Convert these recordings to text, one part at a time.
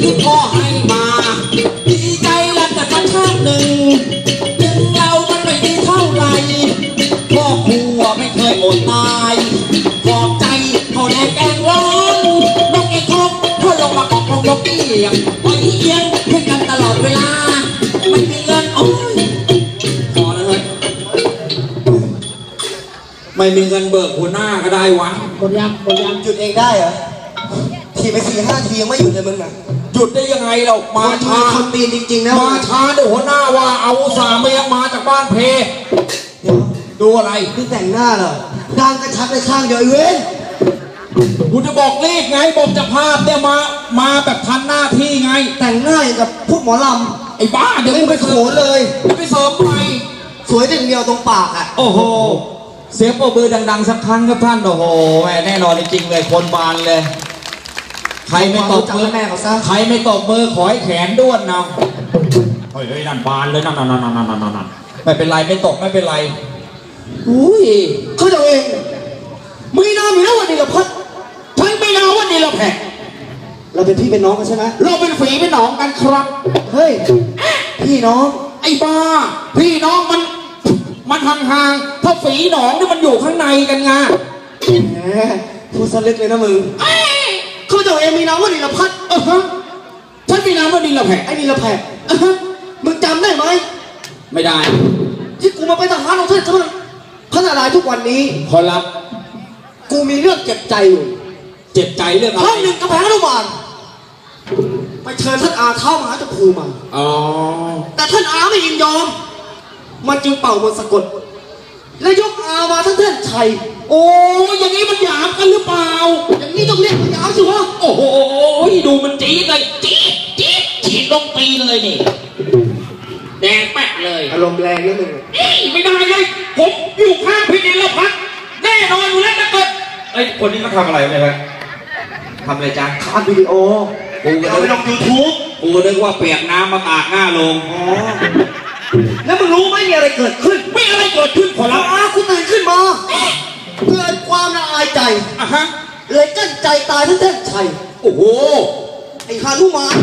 ที่พ่อให้มา ดีใจและแต่สักชาติหนึ่งถึงเรามันไม่ดีเท่าไหร่พ่อครัวไม่เคยอดตายปลอบใจเขาแดงแกงร้อนนกเอกคบพ่อลงมากองกองนกเอียงไปเอียงให้กันตลอดเวลา ไม่มีเงินโอ้ยพอแล้วเฮ้ยไม่มีเงินเบิกหัวหน้าก็ได้วะหมดยังหมดยังหยุดเองได้เหรอ ทีไปสี่ห้าทียังไม่หยุดเลยมึงน่ะหยุดได้ยังไงเรามาช้าคนปีนจริงๆนะมาช้าเดี๋ยวหัวหน้าว่าเอาอุตสาห์เมียมาจากบ้านเพเดี๋ยวดูอะไรนี่แต่งหน้าเหรอดังกระชับในข้างเดียวไอ้เว้นกูจะบอกรีบไงบอกจะภาพเนี่ยมา มาแบบทันหน้าที่ไง แต่งหน้าอย่างกับพวกหมอลไอ้บ้าำเดี๋ยวไม่มึงไปไปโขเสริมนเลยมึงไปเสริมใหม่สวยแต่อย่างเดียวตรงปากอะโอ้โหเสียงปรบมือดัง ๆ สักครั้งครับท่านโอ้โหแม่แน่นอนจริงๆเลยคนบานเลย ใครไม่ตบมือแม่เขาซะใครไม่ตบมือขอให้แขนด้วนนะเฮ้ยเฮ้ยนั่นบานเลยนั่นนั่นนั่นนั่นนั่นนั่นไม่เป็นไรไม่ตกไม่เป็นไร อุ้ยเขาจะเองมึงนามอยู่แล้ววันนี้กับพัดฉันไม่นาว่านี่เราแพ้เราเป็นพี่เป็นน้องกันใช่ไหมเราเป็นฝีเป็นหนองกันครับ เฮ้ย พี่น้อง ไอ้บ้า พี่น้องมัน มันห่างๆถ้าฝีหนองนี่มันอยู่ข้างในกันไงแหมพูดสลึกเลยนะมึง เอ้ยเขาจะเองมีนามว่านิรพัฒน์เออฮะฉันมีนามว่านี่เราแพ้ไอ้นิรแพทย์เออฮะมึงจำได้ไหมไม่ได้ ที่กูมาเป็นทหารของท่านสมัยพระนารายณ์ทุกวันนี้ขอรับ กูมีเรื่องเจ็บใจอยู่เจ็บใจเรื่องอะคไรรั้งหนึ่งกระแพงอนุบาลไปเชิญท่านอาเข้ามหาจักรภูมา อ๋อ แต่ท่านอาไม่ยินยอม มันจึงเป่ามนต์สะกด และยกอามาทั้งท่านชัย โอ้ยอย่างนี้มันหยามกันหรือเปล่า อย่างนี้ต้องเรียกพยาสิวะโอ้โหดูมันจี๊ดเลยจี๊ดจี๊ดจี๊ดลงตีนเลยนี่แดงแป๊กเลยอารมณ์แรงนิดนึงเอ้ยไม่ได้เลย ผมอยู่ข้างพี่นิลพัฒน์แน่นอนอยู่แล้วนะเกิดเอ้ยคนนี้เขาทำอะไรเนี่ยครับทำอะไรจ๊ะขาดวิดีโอกูก็เอาไปนึลกงยูทูบกูก็นึกว่าเปียกน้ำมาตากหน้าลงอ๋อแล้วมึงรู้ไหมมีอะไรเกิดขึ้นไม่อะไรเกิดขึ้นขอรับอาคุณตื่นขึ้นมา เกิดความละอายใจ อะฮะ เลยกั้นใจตายทั้งท่านชัย โอ้โห ไอ้ฮานุมาน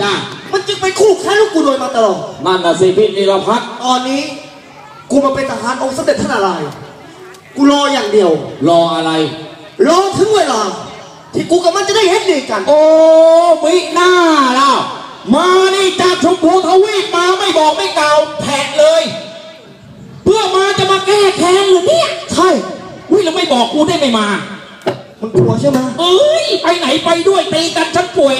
จ้ามันจึงไปคู่แค้นลูกกูโดยมาตลอด นั่นน่ะสิพี่นิลพัฒน์ตอนนี้ กูมาเป็นทหารองค์สมเด็จพระนารายณ์กูรออย่างเดียว รออะไร รอถึงเวลา ที่กูกับมันจะได้เห็นดีกัน โอ้มิหน้าล่ะมานี่จากชมพูทวีปมาไม่บอกไม่กล่าวแผะเลย เพื่อมาจะมาแก้แค้นเหรือเนี่ย ใช่ วิแล้วไม่บอกกูได้ไม่มา มันกลัวใช่ไหมเอ้ยไปไหนไปด้วยตีกันฉันป่วย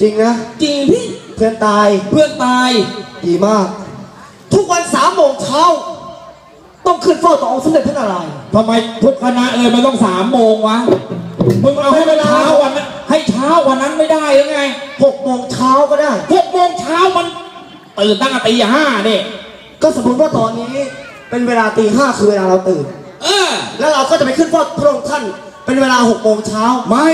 จริงนะจริงพี่เพื่อนตายเพื่อนตาย ดีมาก ทุกวันสามโมงเช้าต้องขึ้นเฝ้าต่อองค์สมเด็จพระนารายณ์ ทำไมทุกคณะเลยมันต้องสามโมงวะ มึงเอาให้เวลาเช้าวันนั้นให้เช้าวันนั้นไม่ได้หรือไงหกโมงเช้าก็ได้ หกโมงเช้ามันตื่นตั้งแต่ตีห้าเนี่ย ก็สมมติว่าตอนนี้เป็นเวลาตีห้าคือเวลาเราตื่น เออ แล้วเราก็จะไปขึ้นเฝ้าพระองค์ท่าน เป็นเวลาหกโมงเช้าไม่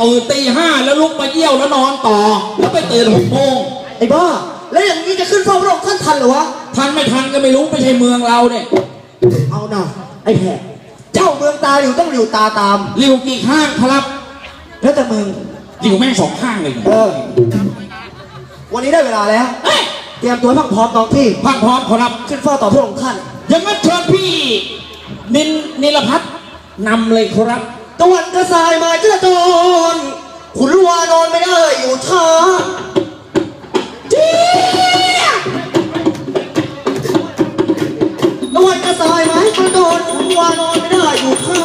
ตื่นตีห้าแล้วลุกมาเยี่ยวแล้วนอนต่อ แล้วไปตื่นหกโมงไอ้บ้า แล้วอย่างนี้จะขึ้นเฝ้าพระองค์ท่านทันเหรอวะ ทันไม่ทันก็ไม่รู้ไม่ใช่เมืองเราเนี่ยเอานะไอ้แผลเจ้าเมืองตาอยู่ต้องอยู่ตาตาม ริวกี่ข้างครับแล้วแต่มึงริวแม่งสองข้างเลยเออวันนี้ได้เวลาแล้วเอ้ยเตรียมตัวให้พร้อมน้องที่ พังพร้อมขอรับ ขึ้นเฝ้าต่อพระองค์ท่าน อย่างนั้นเชิญพี่ นินนิลพัฒน์นำเลยครับตะวันกระสายมาเจ้าโจรขุนวานอนไม่ได้อยู่ช้าเจี๊ยบตะวันกระสายมาเจ้าโจรขุนวานอนไม่ได้อยู่ช้า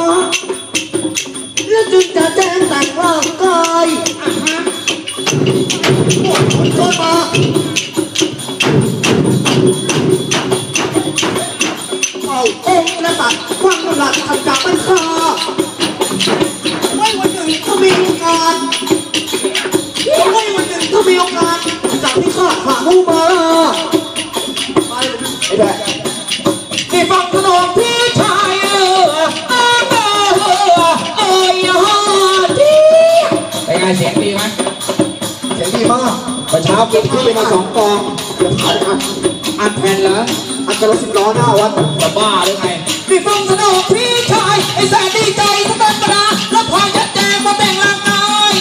แล้วจึงจะแจ้งแต่งร่างกายอะฮะโอ้ยขุนโจรมาเอา ก็บขึ้นไปมาสองกองเดี๋ยวผ่านกันอัดแผ่นเหรออันจะรถสิบล้อหน้าวัดจะบ้าหรือไงนี่ฟังสนอพี่ชายไอ้แสนดีใจสตันปนาแล้วพายัดแจงมาแบ่งร่างกาย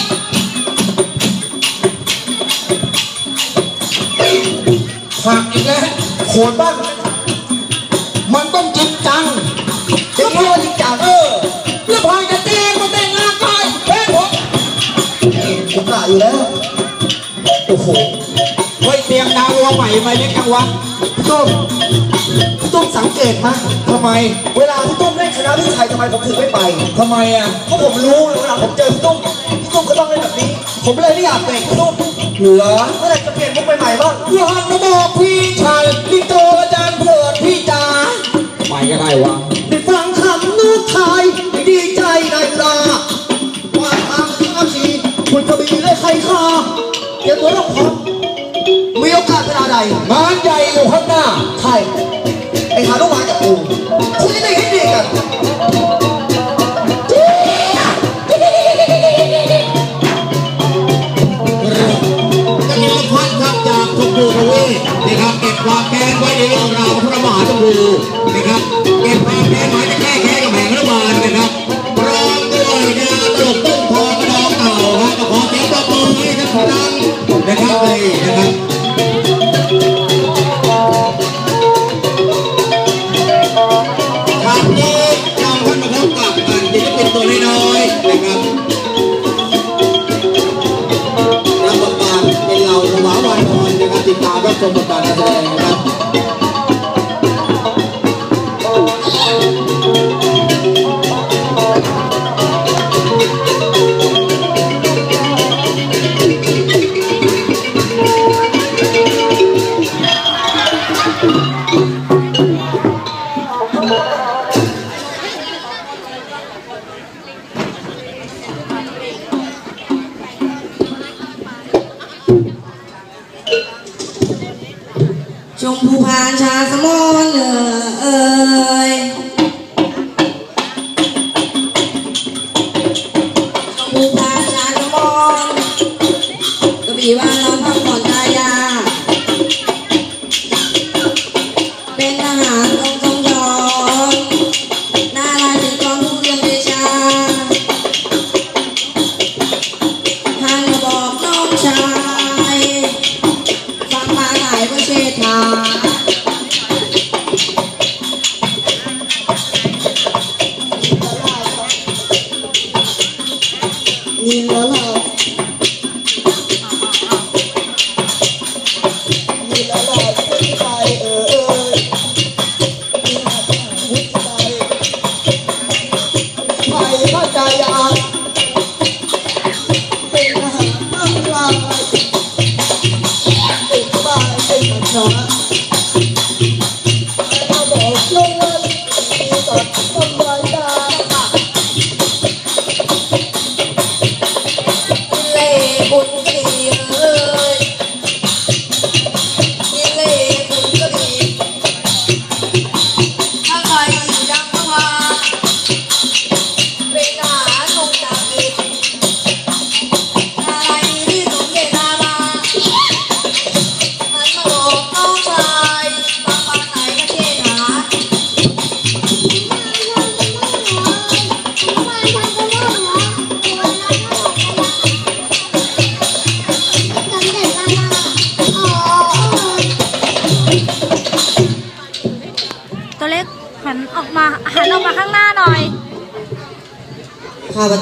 ฝากอีกแล้วโขนบ้างมันต้องจริงจังเดี๋ยวพี่ว่าจริงจังเออแล้วพายัดแจงมาแบ่งร่างกายเฮ้ยผมผมกะอยู่แล้ว โอ้โหเฮ้ยเตรียมดาวดวงใหม่มาเล่นกลางวันพี่ต้มพี่ต้มสังเกตไหมทำไม เวลาพี่ต้มเล่นคณะพี่ชัยทำไมผมถึงไม่ไป ทำไมอะ เพราะผมรู้เลยเวลาผมเจอพี่ต้มพี่ต้มก็ต้องเล่นแบบนี้ ผมเลยไม่อยากเบรกพี่ต้มเหรอเมื่อไหร่จะเปลี่ยนมุกใหม่ๆบ้างกูหันมาบอกพี่ชายนี่โตอาจารย์เถิดพี่จ๋าไปก็ได้วะได้ฟังคำนูไทยดีใจในเวลาว่าทางข้าชีคุณกระบี่และใครค่าเตรี ยตัวรับพอมมีโอกาสเวลาใดงานใหญ่อยู่ข้างหน้า ใช่ ไอ้หาลูกหมาจากกูคุณจะได้เห็นดีกันจะมีพันครับจากชมพูทวีนะครับ เก็บความแค้นไว้ในเรื่องราวพระมหาชมพูนะครับ เก็บความแค้นไว้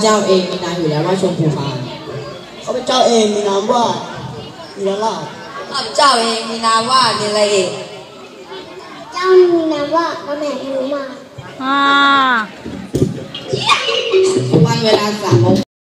เจ้าเองมีนามอยู่แล้วว่าชมพูพานข้าพเจ้าเองมีนามว่ามีแล้วล่ะข้าพเจ้าเองมีนามว่าเนรเอกเจ้ามีนามว่าพระแม่พิรุมาอ่าทุกวันเวลาสามโมง